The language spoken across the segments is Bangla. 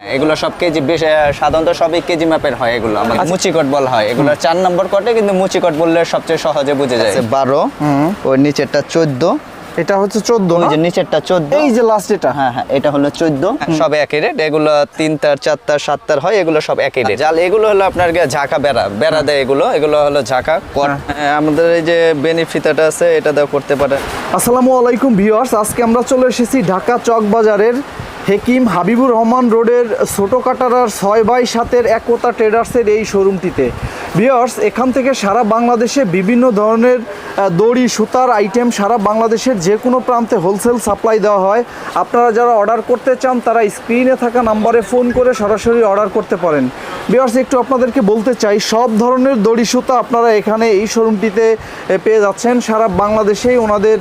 এগুলো সব কেজি বেশ সাধারণত সবই কেজি মাপের হয় এগুলো। আমাদের মুচিকট বলা হয়। এগুলো চার নম্বর কটে কিন্তু মুচিকট বললে সবচেয়ে সহজে বুঝে যায়। বারো। ওই নিচেরটা চোদ্দ। এটা হচ্ছে চোদ্দ ওই যে নিচেরটা চোদ্দ। এই যে লাস্ট এটা? হ্যাঁ হ্যাঁ এটা হলো চোদ্দ। সব একই রেট এগুলো তিন তার চার তার সাত তার হয় এগুলো সব একই রেট জাল এগুলো হলো আপনার ঝাঁকা বেড়া। বেড়া দেয় এগুলো। এগুলো হলো ঝাঁকা। হ্যাঁ, আমাদের এই যে বেনিফিটাটা আছে এটা দেওয়া করতে পারে আসসালামু আলাইকুম ভিউয়ার্স। আজকে আমরা চলে এসেছি ঢাকা চক বাজারের হেকিম হাবিবুর রহমান রোডের ছোটো কাটারার ছয় বাই সাতের একতা ট্রেডার্সের এই শোরুমটিতে। ভিউয়ার্স এখান থেকে সারা বাংলাদেশে বিভিন্ন ধরনের দড়ি, সুতার আইটেম সারা বাংলাদেশের যে কোনো প্রান্তে হোলসেল সাপ্লাই দেওয়া হয়। আপনারা যারা অর্ডার করতে চান, তারা স্ক্রিনে থাকা নাম্বারে ফোন করে সরাসরি অর্ডার করতে পারেন। ভিউয়ার্স একটু আপনাদেরকে বলতে চাই, সব ধরনের দড়ি, সুতা আপনারা এখানে এই শোরুমটিতে পেয়ে যাচ্ছেন। সারা বাংলাদেশেই ওনাদের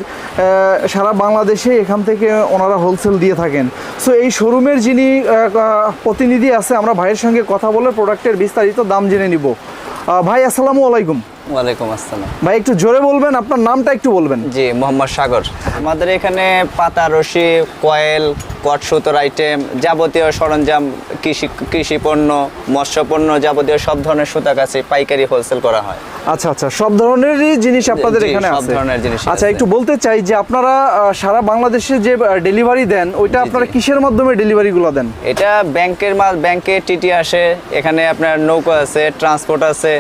সারা বাংলাদেশে এখান থেকে ওনারা হোলসেল দিয়ে থাকেন। সো এই শোরুমের যিনি প্রতিনিধি আছে, আমরা ভাইয়ের সঙ্গে কথা বলে প্রোডাক্টের বিস্তারিত দাম জেনে নিব। ভাই আসসালামু আলাইকুম। ওয়ালাইকুম আসসালাম। ভাই একটু জোরে বলবেন আপনার নামটা একটু বলবেন। জি মোহাম্মদ সাগর। আমাদের এখানে পাতা রশি কয়েল কট সুতোর আইটেম যাবতীয় সরঞ্জাম কৃষি কৃষি পণ্য মৎস্য পণ্য যাবতীয় সব ধরনের সুতা কাছে পাইকারি হোলসেল করা হয়। আচ্ছা আচ্ছা সব ধরনেরই জিনিস আপনাদের এখানে সব আছে। ধরনের জিনিস আচ্ছা একটু বলতে চাই যে আপনারা সারা বাংলাদেশে যে ডেলিভারি দেন ওইটা আপনারা কিসের মাধ্যমে ডেলিভারিগুলো দেন? এটা ব্যাংকের মাল ব্যাংকে টিটি আসে এখানে আপনার নৌকা আছে ট্রান্সপোর্ট আছে।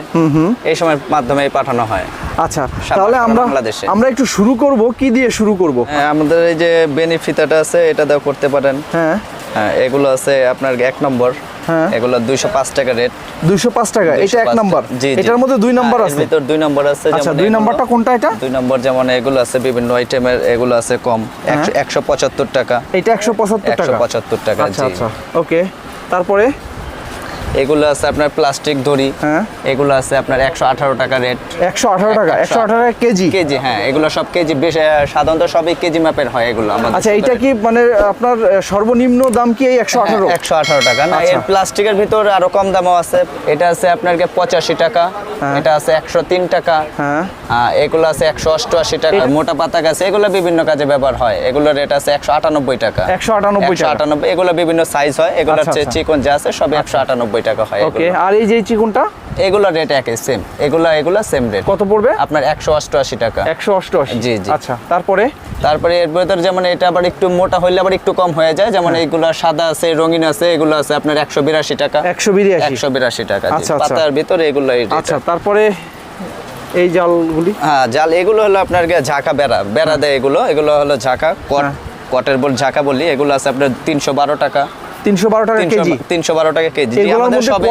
এই সময় মাধ্যমে পাঠানো হয়। আচ্ছা তাহলে আমরা বাংলাদেশে। আমরা একটু শুরু করব কি দিয়ে শুরু করব? হ্যাঁ, আমাদের এই যে বেনিফিটাটা আছে এটা দাও করতে পারেন। হ্যাঁ। হ্যাঁ এগুলো আছে আপনার এক নম্বর। হ্যাঁ। এগুলো দুইশো পাঁচ টাকা রেট। দুইশো পাঁচ টাকা এটা এক 205 নাম্বার? জি, জি। এটার মধ্যে দুই নাম্বার আছে? ভিতর দুই নম্বর আছে আচ্ছা দুই। নাম্বারটা কোনটা এটা? দুই নম্বর যেমন এগুলো আছে বিভিন্ন আইটেমের এগুলো আছে কম। একশো- পঁচাত্তর টাকা। এটা একশো পঁচাত্তর টাকা। পঁচাত্তর টাকা আচ্ছা আচ্ছা ওকে। তারপরে? এগুলো আছে আপনার প্লাস্টিক দড়ি হ্যাঁ। এগুলো আছে আপনার একশো আঠারো টাকা রেট একশো আঠারো টাকা একশো আঠারো কেজি? কেজি হ্যাঁ এগুলো সব কেজি বেশ সাধারণত সবই কেজি মাপের হয় এগুলো আমাদের আচ্ছা এটা কি মানে আপনার সর্বনিম্ন দাম কি এই একশো আঠারো? একশো আঠারো টাকা। না আচ্ছা। এর প্লাস্টিকের ভিতর আরও কম দামও আছে। এটা আছে আপনার পঁচাশি টাকা হ্যাঁ। এটা আছে একশো তিন টাকা। হ্যাঁ। এগুলো আছে একশো অষ্টআশি টাকা মোটা পাতা গাছ এগুলো বিভিন্ন কাজে ব্যবহার হয়। এগুলো রেট আছে একশো আটানব্বই টাকা। একশো আটানব্বই আটানব্বই এগুলো বিভিন্ন সাইজ হয়। এগুলো আচ্ছা, হচ্ছে আচ্ছা। চিকন যা আছে সব একশো আটানব্বই টাকা হয় ওকে আর এই যে চিকুনটা? এগুলো রেট একই সেম এগুলো এগুলো সেম রেট কত পড়বে? আপনার একশো অষ্টআশি টাকা। একশো অষ্টআশি? জি, জি। আচ্ছা তারপরে? তারপরে এর ভিতর যেমন এটা আবার একটু মোটা হইলে আবার একটু কম হয়ে যায়। যেমন হ্যাঁ। এইগুলো সাদা আছে রঙিন আছে এগুলো আছে আপনার একশো বিরাশি টাকা। একশো বিরাশি? একশো বিরাশি টাকা আচ্ছা, আচ্ছা। পাতার ভিতরে এগুলো এই আচ্ছা। তারপরে এই জালগুলি? হ্যাঁ জাল এগুলো হলো আপনার ঝাঁকা বেড়া। বেড়া দেয় এগুলো। এগুলো হলো ঝাঁকা হ্যাঁ। কটের বল ঝাঁকা বলি। এগুলো আছে আপনার তিনশো বারো টাকা। টাকা কেজি। টাকা কেজি। আমাদের সবে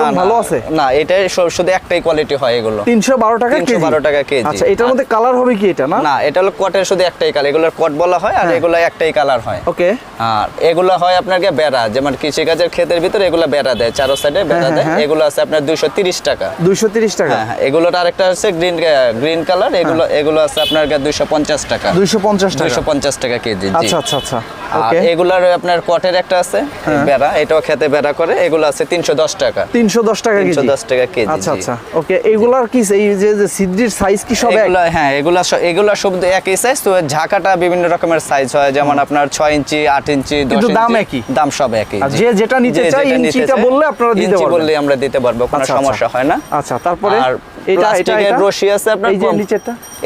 এবং ভালো আছে? না এটাই শুধু একটাই কোয়ালিটি হয় এগুলো। তিনশো বারো টাকা কেজি? 312 টাকা কেজি। আচ্ছা এটার মধ্যে কালার হবে কি এটা না? না এটা হলো কটের শুধু একটাই কালার এগুলোর কট বলা হয় আর হ্যাঁ। এগুলো একটাই কালার হয়। ওকে। আর এগুলো হয় আপনার বেড়া যেমন কৃষিকাজের ক্ষেতের ভিতরে এগুলো বেড়া দেয় চারো সাইডে বেড়া হ্যাঁ, দেয়। হ্যাঁ। এগুলো আছে আপনার দুইশো তিরিশ টাকা। দুইশো তিরিশ টাকা? হ্যাঁ হ্যাঁ আরেকটা হচ্ছে গ্রিন গ্রিন কালার এগুলো এগুলো আছে আপনার দুইশো পঞ্চাশ টাকা। দুইশো পঞ্চাশ টাকা। দুইশো পঞ্চাশ টাকা কেজি আচ্ছা আচ্ছা আচ্ছা। আর এগুলার আপনার কটের একটা আছে হ্যাঁ। বেড়া এটাও খেতে বেড়া করে এগুলো আছে তিনশো দশ টাকা। তিনশো দশ টাকা তিনশো কেজি দশ টাকা কেজি আচ্ছা আচ্ছা ওকে এগুলার কি এই যে যে সিদ্রির সাইজ কি সব এগুলো হ্যাঁ এগুলা এগুলা সব একই সাইজ তো ঝাঁকাটা বিভিন্ন রকমের সাইজ হয় যেমন আপনার ছয় ইঞ্চি আট ইঞ্চি দাম একই? দাম সব একই যে যেটা নিতে যেটা নিতে ইঞ্চিটা বললে আপনারা দিতে পারবেন। বললে আমরা দিতে পারব কোনো আচ্ছা, সমস্যা আচ্ছা। হয় না। আচ্ছা তারপরে? আর এটা এটা এটা? রশি আছে আপনার এই যে কম-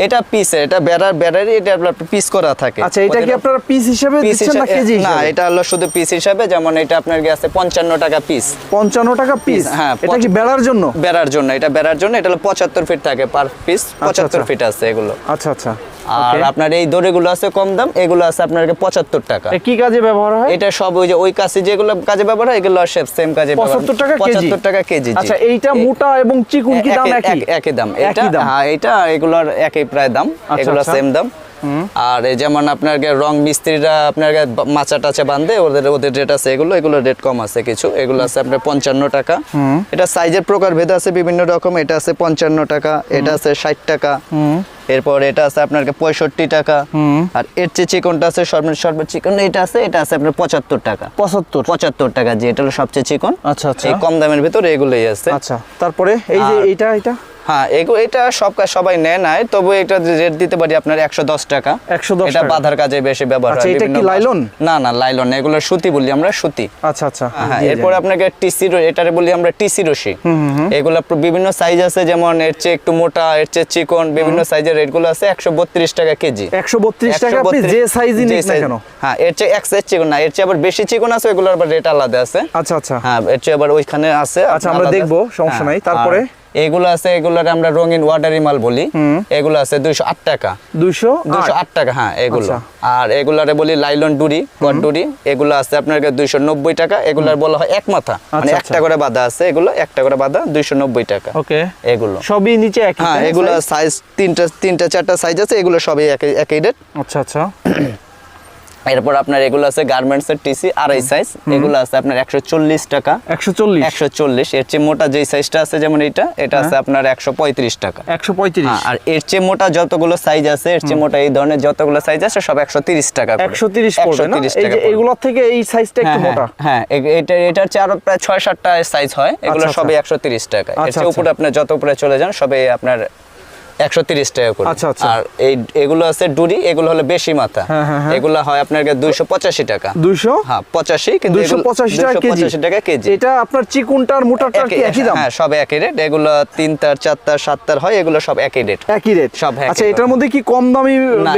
এটা পিসের এটা বেড়ার বেড়ারই এটা আপনার পিস করা থাকে। আচ্ছা এটা কি ওদের- আপনারা পিস হিসেবে পিস দিচ্ছেন না কেজি না এটা হলো শুধু পিস হিসাবে যেমন এটা আপনার গেছে পঞ্চান্ন টাকা পিস পঞ্চান্ন টাকা পিস হ্যাঁ, এটা কি বেড়ার জন্য? বেড়ার জন্য এটা বেড়ার জন্য এটা হলো পঁচাত্তর ফিট থাকে পার পিস পঁচাত্তর আচ্ছা। ফিট আছে এগুলো। আচ্ছা আচ্ছা। আর আপনার এই দড়িগুলো আছে কম দাম এগুলো আছে আপনার পঁচাত্তর টাকা। কি কাজে ব্যবহার হয়? এটা সব ওই যে ওই কাছে যেগুলো কাজে ব্যবহার হয় এগুলো সব সেম কাজে। 75 টাকা পঁচাত্তর টাকা কেজি আচ্ছা এইটা মোটা এবং চিকুন কি দাম একই- একই দাম। এটা হ্যাঁ এটা এগুলোর একই প্রায় দাম। আচ্ছা, এগুলো আচ্ছা। সেম দাম। আর এই যেমন আপনার রং মিস্ত্রিরা আপনার মাচা টাচা বাঁধে ওদের ওদের রেট আছে এগুলো এগুলো রেট কম আছে কিছু। এগুলো আছে আপনার পঞ্চান্ন টাকা। এটা সাইজের প্রকার ভেদ আছে বিভিন্ন রকম এটা আছে পঞ্চান্ন টাকা এটা আছে ষাট টাকা। এরপর এটা আছে আপনার পঁয়ষট্টি টাকা। আর এর চেয়ে চিকনটা আছে সর্ব সর্ব চিকন এটা আছে এটা আছে আপনার পঁচাত্তর টাকা। পঁচাত্তর? পঁচাত্তর টাকা যে এটা হলো সবচেয়ে চিকন। আচ্ছা, আচ্ছা। কম দামের ভিতরে এগুলোই আছে। আচ্ছা তারপরে এই যে এইটা এটা হ্যাঁ এটা সব কাজ সবাই নেয় নাই তবু এটা রেট দিতে পারি আপনার একশো দশ টাকা। 110 এটা টাকা। বাঁধার কাজে বেশি ব্যবহার আচ্ছা, হয় এটা বিভিন্ন কি লাইলন? না না লাইলন এগুলো সুতি বলি আমরা সুতি। আচ্ছা আচ্ছা। হ্যাঁ এরপর আপনাকে টিসি এটারে বলি আমরা টিসি রশি। এগুলো বিভিন্ন সাইজ আছে যেমন এর চেয়ে একটু মোটা এর চেয়ে চিকন বিভিন্ন সাইজের রেটগুলো আছে একশো বত্রিশ টাকা কেজি। 132 টাকা আপনি যে সাইজই যে নিক না কেন? হ্যাঁ এর চেয়ে এক সাইজ চিকন না এর চেয়ে আবার বেশি চিকন আছে ওইগুলোর আবার রেট আলাদা আছে। আচ্ছা আচ্ছা। হ্যাঁ এর চেয়ে আবার ওইখানে আছে আচ্ছা, আমরা দেখব, সমস্যা হ্যাঁ, নাই। তারপরে? এগুলো আছে এগুলোর আমরা রঙিন ওয়াটারি মাল বলি। এগুলো আছে দুইশো আট টাকা। 200 দুইশো আট টাকা হ্যাঁ এগুলো। আচ্ছা। আর এগুলারে বলি লাইলন ডুরি কট ডুরি এগুলো আছে আপনার দুইশো নব্বই টাকা এগুলার বলা হয় এক মাথা। মানে আচ্ছা, একটা করে বাঁধা আছে এগুলো একটা করে বাঁধা দুইশো নব্বই টাকা। ওকে। এগুলো। সবই নিচে হ্যাঁ এগুলো সাইজ তিনটা তিনটা চারটা সাইজ আছে এগুলো সবই একই একই রেট আচ্ছা আচ্ছা। এরপর আপনার এগুলো আছে গার্মেন্টস এর টিসি আড়াই সাইজ এগুলো আছে আপনার একশো চল্লিশ টাকা। 140 একশো চল্লিশ। এর চেয়ে মোটা যেই সাইজটা আছে যেমন এটা এটা আছে আপনার একশো পঁয়ত্রিশ টাকা। 135 হ্যাঁ, আর এর চেয়ে মোটা যতগুলো সাইজ আছে এর চেয়ে মোটা এই ধরনের যতগুলো সাইজ আছে সব একশো তিরিশ টাকা করে। 130 পড়বে না? 130 এই টাকা যে। এগুলোর থেকে এই সাইজটা একটু হ্যাঁ, মোটা। হ্যাঁ, হ্যাঁ এটা এটার চেয়ে আরও প্রায় ছয় সাতটা সাইজ হয়। এগুলো আচ্ছা, সবই আচ্ছা। একশো তিরিশ টাকা এর আচ্ছা, চেয়ে উপরে। আপনার যত উপরে চলে যান সবই আপনার একশো তিরিশ টাকা করে। আচ্ছা, আচ্ছা। আর এই এগুলো আছে ডুরি এগুলো হলো বেশি মাথা। হ্যাঁ, হ্যাঁ, হ্যাঁ। এগুলো হয় আপনার দুইশো পঁচাশি টাকা। 200 হ্যাঁ পঁচাশি কিন্তু দুইশো পঁচাশি টাকা কেজি। 285 টাকা কেজি। এটা আপনার চিকুনটার মোটারটার কি একই দাম? হ্যাঁ সব একই রেট এগুলো হয় এগুলো সব একই রেট একই রেট সব আচ্ছা এটার মধ্যে কি কম দামি না?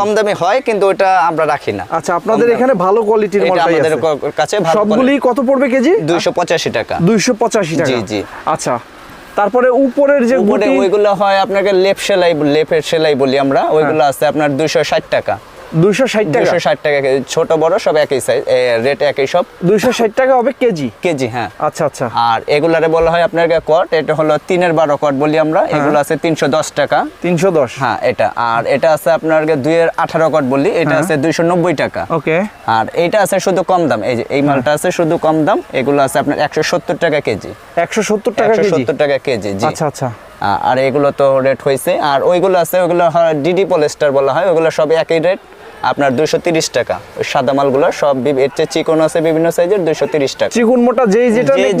কম দামি হয় কিন্তু ওটা আমরা রাখি না। আচ্ছা আপনাদের এখানে ভালো কোয়ালিটির এটা মালটাই আমাদের কাছে ভালো সবগুলি কত পড়বে কেজি? দুইশো পঁচাশি টাকা। 285 টাকা। জি, জি। আচ্ছা তারপরে উপরের যে উপরে গুটি ওইগুলো হয় আপনাকে লেপ সেলাই লেপের সেলাই বলি আমরা। ওইগুলো আছে আপনার দুইশো ষাট টাকা। 260 টাকা। দুইশো ষাট টাকা কেজি। ছোট বড় সব একই সাইজ রেট একই সব। 260 টাকা হবে কেজি? কেজি হ্যাঁ। আচ্ছা আচ্ছা। আর এগুলারে বলা হয় আপনার কট এটা হলো তিনের বারো কট বলি আমরা। হ্যাঁ। এগুলো আছে তিনশো দশ টাকা। 310 হ্যাঁ এটা। আর এটা আছে আপনার দুইয়ের আঠারো কট বলি এটা হ্যাঁ। আছে দুইশো নব্বই টাকা। ওকে। আর এইটা আছে শুধু কম দাম। এই যে এই হ্যাঁ। মালটা আছে শুধু কম দাম এগুলো আছে আপনার একশো সত্তর টাকা কেজি। 170 টাকা কেজি? সত্তর টাকা কেজি জি। আচ্ছা আচ্ছা। আর এগুলো তো রেট হয়েছে আর ওইগুলো আছে ওইগুলো ডিডি পলিস্টার বলা হয় ওইগুলো সব একই রেট আপনার দুশো তিরিশ টাকা। ওই সাদা মালগুলো সব এর চেয়ে চিকন আছে বিভিন্ন সাইজের দুশো তিরিশ টাকা। চিকুন মোটা যেই যেটা রেট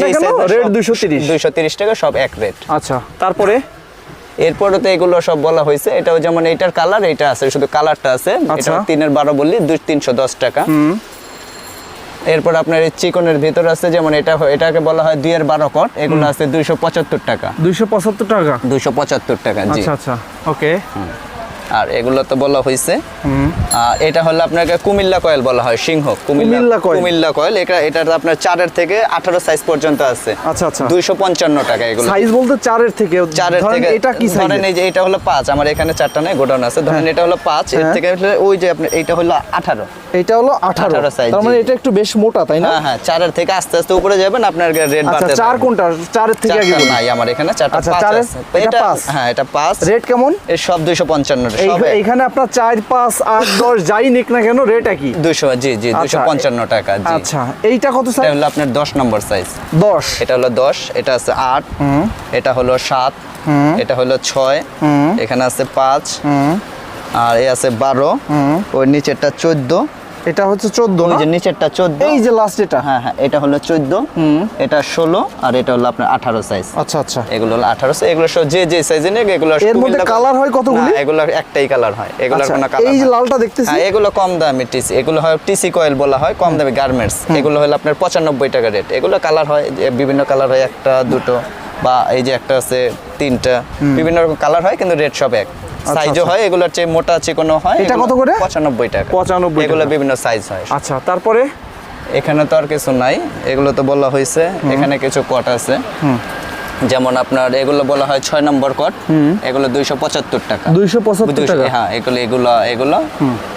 230 দুইশো তিরিশ। টাকা সব এক রেট। আচ্ছা তারপরে? এরপরে তো এগুলো সব বলা হয়েছে এটাও যেমন এইটার কালার এটা আছে শুধু কালারটা আছে আচ্ছা। এটা তিনের বারো বললি দুই তিনশো দশ টাকা। এরপর আপনার এই চিকনের ভিতর আছে যেমন এটা এটাকে বলা হয় দুইয়ের বারো কট এগুলো আছে দুইশো পঁচাত্তর টাকা। 275 টাকা? দুইশো পঁচাত্তর টাকা জি। আচ্ছা আচ্ছা ওকে। আর এগুলো তো বলা হয়েছে এটা হলো আপনাকে কুমিল্লা কয়েল বলা হয় সিংহ। কুমিল্লা কুমিল্লা কয়েল। এটা এটা আপনার চারের থেকে আঠারো সাইজ পর্যন্ত আছে। আচ্ছা আচ্ছা। দুইশো পঞ্চান্ন টাকা এগুলো। সাইজ বলতে চারের থেকে চারের থেকে এটা কি ধরেন এই যে এটা হলো পাঁচ আমার এখানে চারটা নাই গোডাউন আছে। ধরেন এটা হলো পাঁচ এর হ্যাঁ। থেকে ওই যে আপনার এটা হলো আঠারো। এটা হলো 18 18 size, তার মানে এটা একটু বেশ মোটা তাই না? হ্যাঁ হ্যাঁ চারের থেকে আস্তে আস্তে উপরে যাবেন আপনার রেট আচ্ছা বাড়তে চার। কোনটা? চারের থেকে আগে নাই আমার এখানে চারটা আচ্ছা, পাঁচ আছে। এটা এটা হ্যাঁ এটা পাঁচ। রেট কেমন? এই সব দুইশো পঞ্চান্ন এই সব এখানে আপনার চার পাঁচ আট দশ যাই নিক না কেন রেট একই। দুইশো জি জি দুইশো আচ্ছা, পঞ্চান্ন টাকা জি। আচ্ছা এইটা কত এটা সাইজ হলো আপনার দশ নম্বর সাইজ দশ। এটা হলো দশ এটা আছে আট এটা হলো সাত এটা হলো ছয় এখানে আছে পাঁচ আর এ আছে বারো ওই নিচেরটা চোদ্দ। এটা হচ্ছে চোদ্দ ওই যে নিচেরটা চোদ্দ। এই যে লাস্ট এটা? হ্যাঁ হ্যাঁ এটা হলো চোদ্দ। এটা ষোলো আর এটা হলো আপনার আঠারো সাইজ আচ্ছা আচ্ছা। এগুলো হলো আঠারো এগুলো সব যে যে সাইজে নেবে এগুলো এর মধ্যে কালার হয় কতগুলি? এগুলো একটাই কালার হয়। এগুলোর আচ্ছা, কোনো কালার এই যে লালটা দেখতেছি। হ্যাঁ এগুলো কম দামি টিসি এগুলো হয় টিসি কয়েল বলা হয় কম দামি গার্মেন্টস এগুলো হলো আপনার পঁচানব্বই টাকা রেট এগুলো কালার হয় বিভিন্ন কালার হয় একটা দুটো বা এই যে একটা আছে তিনটা বিভিন্ন রকম কালার হয় কিন্তু রেট সব এক। সাইজও আচ্ছা। হয় এগুলোর চেয়ে মোটা চিকনো হয় এটা কত করে? পঁচানব্বই টাকা। 95 এগুলো বিভিন্ন সাইজ হয়। আচ্ছা তারপরে? এখানে তো আর কিছু নাই। এগুলো তো বলা হয়েছে এখানে কিছু কট আছে। যেমন আপনার এগুলো বলা হয় ছয় নম্বর কট এগুলো দুইশো পঁচাত্তর টাকা। 275 দুইশো- টাকা। হ্যাঁ এগুলো এগুলো এগুলো।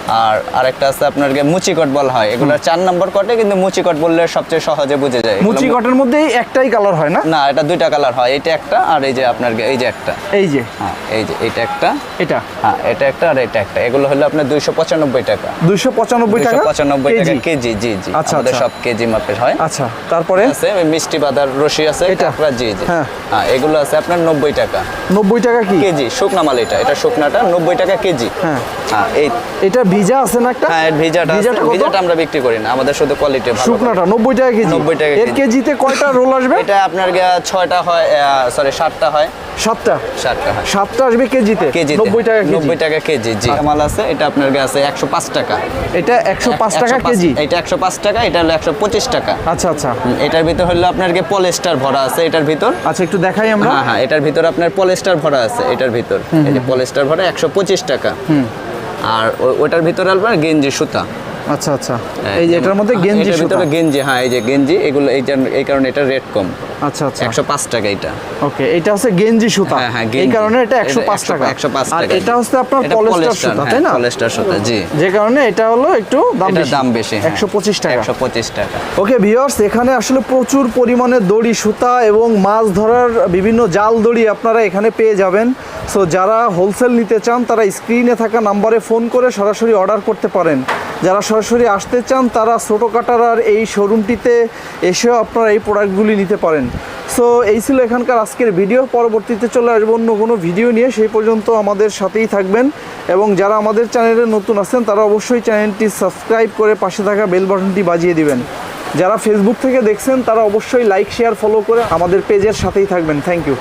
আর আরেকটা আছে আপনার গিয়ে মুচি কট হয়। এগুলো চার নম্বর কটে কিন্তু মুচি কট বললে সবচেয়ে সহজে বুঝে যায়। এগুলো মুচি মধ্যে একটাই কালার হয় না? না এটা দুইটা কালার হয়। এটা একটা আর এই যে আপনার এই যে একটা। এই যে। হ্যাঁ এই যে এটা একটা। এটা। হ্যাঁ এটা একটা আর এটা একটা। এগুলো হলো আপনার দুইশো পঁচানব্বই টাকা। দুইশো পঁচানব্বই টাকা? পঁচানব্বই টাকা কেজি। জি জি। আচ্ছা, আমাদের আচ্ছা। সব কেজি মাপের হয়। আচ্ছা তারপরে? আছে মিষ্টি বাদার রশি আছে এটা? জি জি। হ্যাঁ। হ্যাঁ এগুলো আছে আপনার নব্বই টাকা। নব্বই টাকা কি? কেজি শুকনা মাল এটা। এটা শুকনাটা নব্বই টাকা কেজি। হ্যাঁ। হ্যাঁ এই এটা ভিজা আছে না একটা? হ্যাঁ ভিজাটা ভিজাটা ভিজাটা আমরা বিক্রি করি না। আমাদের শুধু কোয়ালিটি ভালো শুকনাটা নব্বই টাকা কেজি? 90 টাকা এর কেজি। কেজিতে কয়টা রোল আসবে? এটা আপনার গিয়া ছয়টা হয় সরি সাতটা হয়। সাতটা? সাতটা হয়। সাতটা আসবে কেজিতে? কেজি নব্বই টাকা কেজি? নব্বই টাকা কেজি জি। মাল আছে এটা আপনার কাছে একশো পাঁচ টাকা। এটা একশো পাঁচ টাকা কেজি? এটা একশো পাঁচ টাকা এটা হলো একশো পঁচিশ টাকা। আচ্ছা আচ্ছা। এটার ভিতর হলো আপনার গিয়ে পলেস্টার ভরা আছে এটার ভিতর। আচ্ছা একটু দেখাই আমরা। হ্যাঁ হ্যাঁ এটার ভিতর আপনার পলেস্টার ভরা আছে এটার ভিতর। এই যে পলেস্টার ভরা একশো পঁচিশ টাকা। আর ওটার ভিতরে আপনার গেঞ্জি সুতা। আচ্ছা আচ্ছা। এই যে এটার মধ্যে হ্যাঁ, গেঞ্জি এটার সুতা? ভিতরে গেঞ্জি হ্যাঁ এই যে গেঞ্জি এগুলো এইটার এই কারণে এটা রেট কম। আচ্ছা আচ্ছা। একশো পাঁচ টাকা এটা। ওকে এটা হচ্ছে গেঞ্জি সুতা। হ্যাঁ হ্যাঁ এই কারণে এটা একশো পাঁচ একশো- টাকা। একশো পাঁচ আর টাকা এটা হচ্ছে আপনার পলেস্টার সুতা হ্যাঁ, তাই না? পলেস্টার সুতা জি। যে কারণে এটা হলো একটু দাম বেশি। দাম বেশি হ্যাঁ। একশো পঁচিশ টাকা। একশো পঁচিশ টাকা। ওকে ভিওর্স এখানে আসলে প্রচুর পরিমাণে দড়ি সুতা এবং মাছ ধরার বিভিন্ন জাল দড়ি আপনারা এখানে পেয়ে যাবেন। সো যারা হোলসেল নিতে চান তারা স্ক্রিনে থাকা নাম্বারে ফোন করে সরাসরি অর্ডার করতে পারেন। যারা সরাসরি আসতে চান তারা ছোটো কাটারার এই শোরুমটিতে এসেও আপনারা এই প্রোডাক্টগুলি নিতে পারেন। সো এই ছিল এখানকার আজকের ভিডিও পরবর্তীতে চলে আসব অন্য কোনো ভিডিও নিয়ে। সেই পর্যন্ত আমাদের সাথেই থাকবেন। এবং যারা আমাদের চ্যানেলে নতুন আছেন, তারা অবশ্যই চ্যানেলটি সাবস্ক্রাইব করে পাশে থাকা বেল বাটনটি বাজিয়ে দিবেন। যারা ফেসবুক থেকে দেখছেন, তারা অবশ্যই লাইক শেয়ার ফলো করে আমাদের পেজের সাথেই থাকবেন। Thank you